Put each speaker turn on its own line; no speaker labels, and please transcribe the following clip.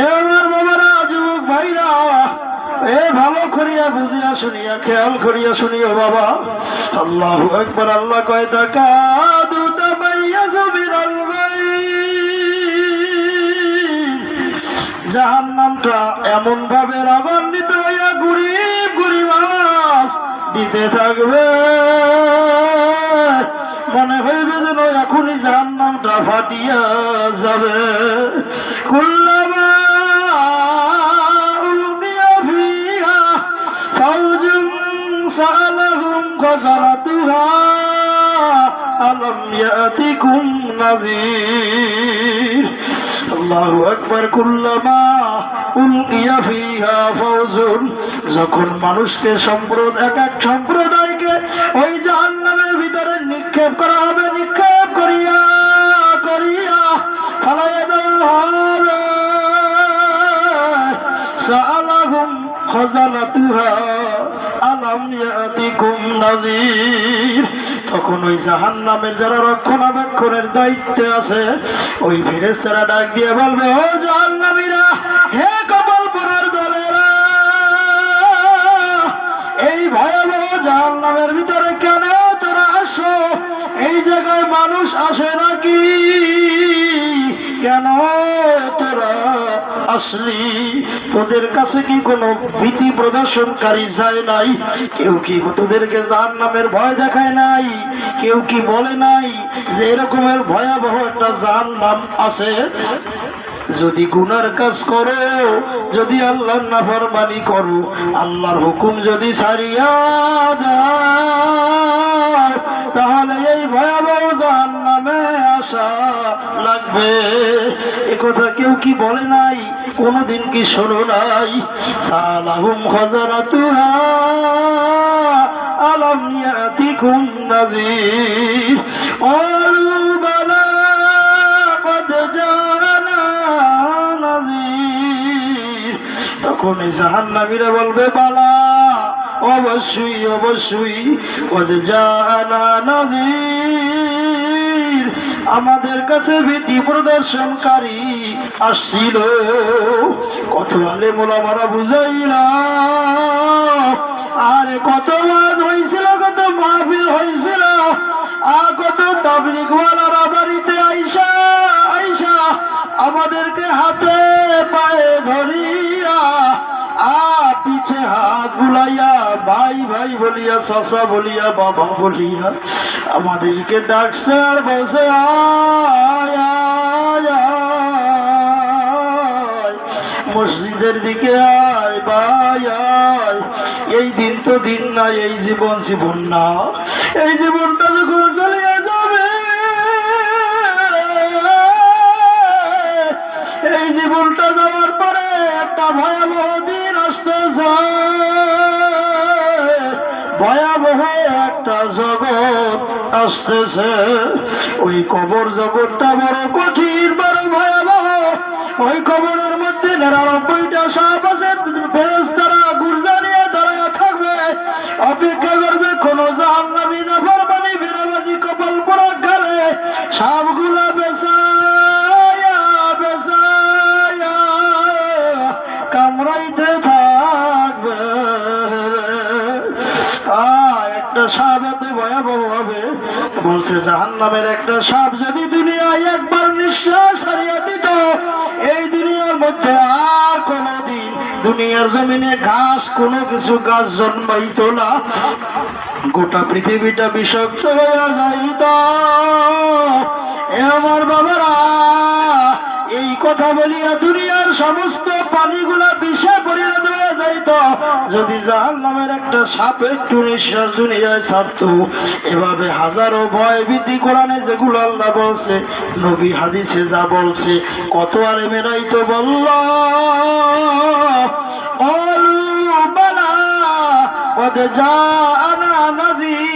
এ আমার বাবারা, যুবক ভাইরা, এ ভালো করিয়া বুঝিয়া শুনিয়া, খেয়াল করিয়া শুনিও বাবা। আল্লাহ একবার আল্লাহ কয় তাকা দুতা মাইয়া জমিরাল জাহান নামটা এমন ভাবে রাগান্বিত হইয়া গরিব গরিব আওয়াজ দিতে থাকবে। মনে হইবে যেন এখনই জাহান নামটা ফাটিয়া যাবে। কুল্লামা সালাহুম খাজারাতুহা আলম ইয়াতিকুম নাযীর। আল্লাহু আকবার, কুল্লামা উলকিয়া ফিহা ফাউজুন। যখন মানুষকে সম্প্রদ, এক এক সম্প্রদায়কে ওই জাহান্নামের ভিতরে নিক্ষেপ করা হবে, নিক্ষেপ করিয়া করিয়া ফালাইয়া দেওয়া হবে। সালাহুম খাজানাতুহা তখন ওই যারা রক্ষণাবেক্ষণের দায়িত্বে আছে, ওই ডাক দিয়ে বলবে, ও জাহান্নামীরা, হে দলেরা, এই ভয়াবহ জাহান্নামের ভিতরে কেন তোরা আসো? এই জায়গায় মানুষ আসে নাকি? কেন আসলি তোদের কাছে কি কোনো ভীতি প্রদর্শনকারী যায় নাই? কেউ কি তোদেরকে জাহান নামের ভয় দেখায় নাই? কেউ কি বলে নাই যে এরকমের ভয়াবহ একটা জাহান নাম আছে? যদি গুনার কাজ করো, যদি আল্লাহর নাফরমানি করো, আল্লাহর হুকুম যদি ছাড়িয়া দাও, তাহলে লাগবে। এ কথা কেউ কি বলে নাই? কোনোদিন কি শোনো নাই? সালাহুম খজানা তুহা আলাম ইয়াতিকুম নাজির নাজির তখন এই জাহান্নামীরা বলবে, বালা। অবশ্যই অবশ্যই। নাজির। আমাদের কাছে ভীতি প্রদর্শনকারী আসছিল। কত আলে মোলামারা বুঝাইলা। আরে কত মাছ হয়েছিল কত মাহফিল হয়েছিল আর কত তাবলিগওয়ালারা বাড়িতে আইসা আইসা আমাদেরকে হাতে পায়ে ধরিয়া ভাই ভাই বলিয়া চাষা বলিয়া, বাবা বলিয়া, আমাদেরকে ডাকছে আর বসে। মসজিদের দিকে আয়, ভাই, আয় এই দিন তো দিন না, এই জীবন জীবন না এই জীবনটা একটা জগৎ আসতেছে। ওই কবর জগৎটা বড় কঠিন বড় ভয়াবহ। ওই কবরের মধ্যে বলছে জাহান নামের একটা সাপ যদি দুনিয়ায় একবার নিঃশ্বাস হারিয়ে দিত, এই দুনিয়ার মধ্যে আর কোনোদিন দুনিয়ার জমিনে ঘাস, কোনো কিছু গাছ জন্মাইত না। গোটা পৃথিবীটা বিষাক্ত হয়ে যাইত। আমার বাবারা, এই কথা বলিয়া দুনিয়ার সমস্ত পানিগুলা বিষে পরিণত যাইত যদি জাহান নামের একটা সাপ একটু নিঃশ্বাস দুনিয়ায় ছাড়ত এভাবে হাজারো ভয় ভীতি কোরআনে যেগুলো আল্লাহ বলছে নবী হাদিসে যা বলছে কত আর মেরাই তো বলল অলু বালা قد جاءنا نذير